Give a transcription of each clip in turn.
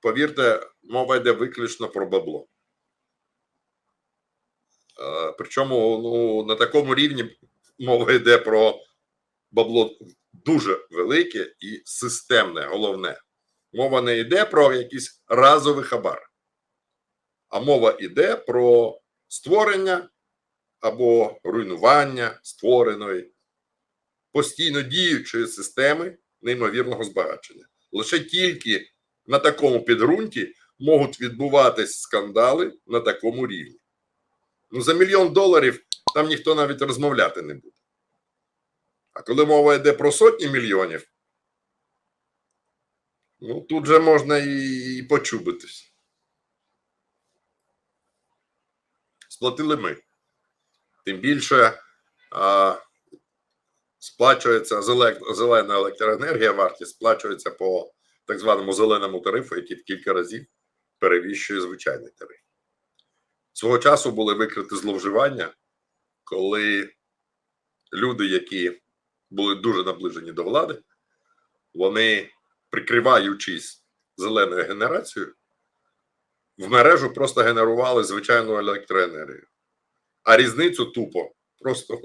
повірте, мова йде виключно про бабло. Е, Причому ну, на такому рівні мова йде про бабло дуже велике і системне, головне. Мова не йде про якийсь разовий хабар, а мова йде про створення або руйнування створеної постійно діючої системи неймовірного збагачення. Лише тільки на такому підґрунті можуть відбуватись скандали на такому рівні. Ну, за мільйон доларів там ніхто навіть розмовляти не буде. А коли мова йде про сотні мільйонів, ну тут же можна і, почубитись. Сплатили ми. Тим більше. А, сплачується зелена електроенергія, вартість сплачується по так званому зеленому тарифу, який в кілька разів перевіщує звичайний тариф. Свого часу були викриті зловживання, коли люди, які були дуже наближені до влади, вони, прикриваючись зеленою генерацією, в мережу просто генерували звичайну електроенергію. А різницю тупо, просто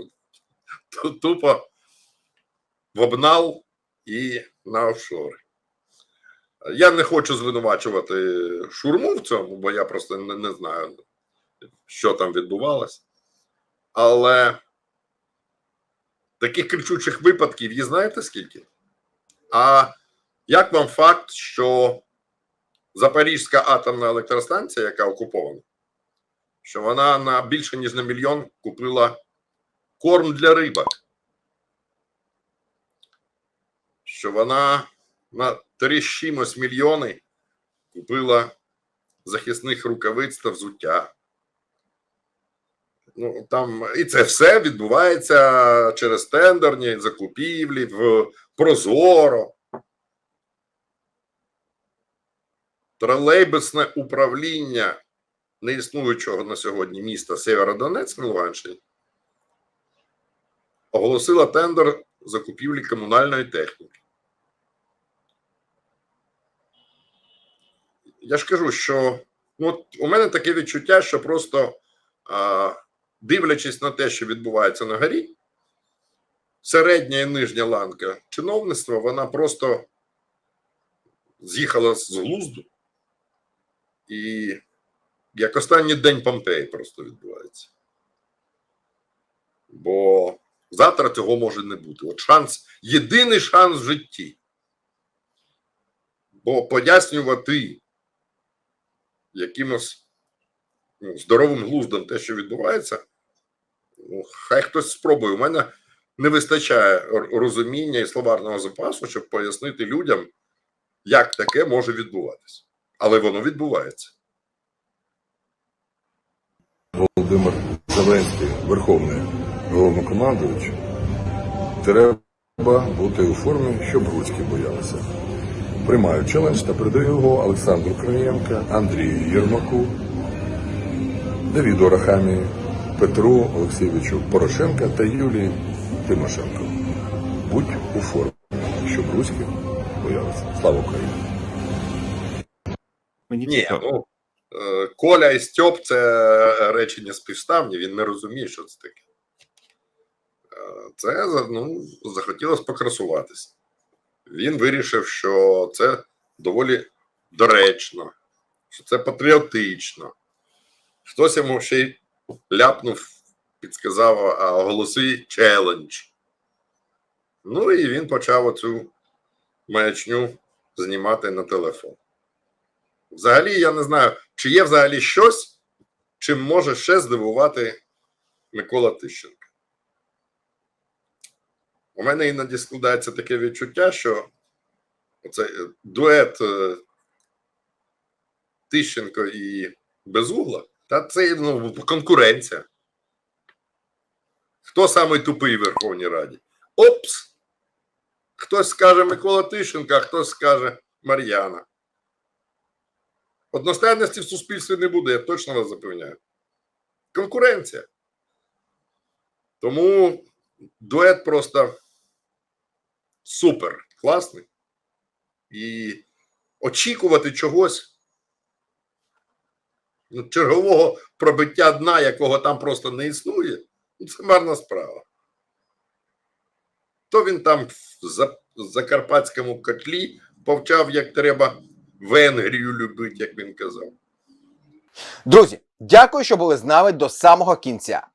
тупо в обнал і на офшори. Я не хочу звинувачувати шурму в цьому, бо я просто не, не знаю, що там відбувалося. Але таких кричучих випадків є знаєте скільки? А як вам факт, що Запорізька атомна електростанція, яка окупована, що вона на більше ніж на мільйон купила корм для рибок? що вона на 3 з чимось мільйони купила захисних рукавиць та взуття. Ну, там, і це все відбувається через тендерні закупівлі в Прозоро. Тролейбусне управління неіснуючого на сьогодні міста Сєвєродонецьк на Луганщині оголосила тендер закупівлі комунальної техніки. Я ж кажу, що ну, от у мене таке відчуття, що просто а, дивлячись на те, що відбувається на горі, середня і нижня ланка чиновництва, вона просто з'їхала з глузду. І як останній день Помпеї просто відбувається. Бо завтра цього може не бути. От шанс, єдиний шанс в житті. Бо пояснювати якимось ну, здоровим глуздом те, що відбувається, ну, хай хтось спробує. У мене не вистачає розуміння і словарного запасу, щоб пояснити людям, як таке може відбуватися. Але воно відбувається. Володимир Зеленський, Верховний головнокомандуючий, треба бути у формі, щоб руські боялися. Приймаю челендж та передаю його Олександру Краєнка, Андрію Єрмаку, Давіду Рахамі, Петру Олексійовичу Порошенка та Юлії Тимошенко. Будь у формі, щоб руські боялися. Слава Україні! Мені Ні, ну е, Коля і Стьоп це речення співставні, він не розуміє, що це таке. Е, Це ну, захотілося покрасуватися. Він вирішив, що це доволі доречно, що це патріотично. Хтось йому ще й ляпнув, підсказав, а оголоси челендж. Ну і він почав оцю маячню знімати на телефон. Взагалі, я не знаю, чи є взагалі щось, чим може ще здивувати Микола Тищенко. У мене іноді складається таке відчуття, що оцей е, дует е, Тищенко і Безугла, та це ну, конкуренція. Хто самий тупий в Верховній Раді? Опс! Хтось скаже Микола Тищенко, а хтось скаже Мар'яна. Одностайності в суспільстві не буде, я точно вас запевняю. Конкуренція. Тому дует просто супер класний. І очікувати чогось ну, чергового пробиття дна, якого там просто не існує, ну, це марна справа. То він там в закарпатському котлі повчав, як треба Венгрію любити, як він казав. Друзі, дякую, що були з нами до самого кінця.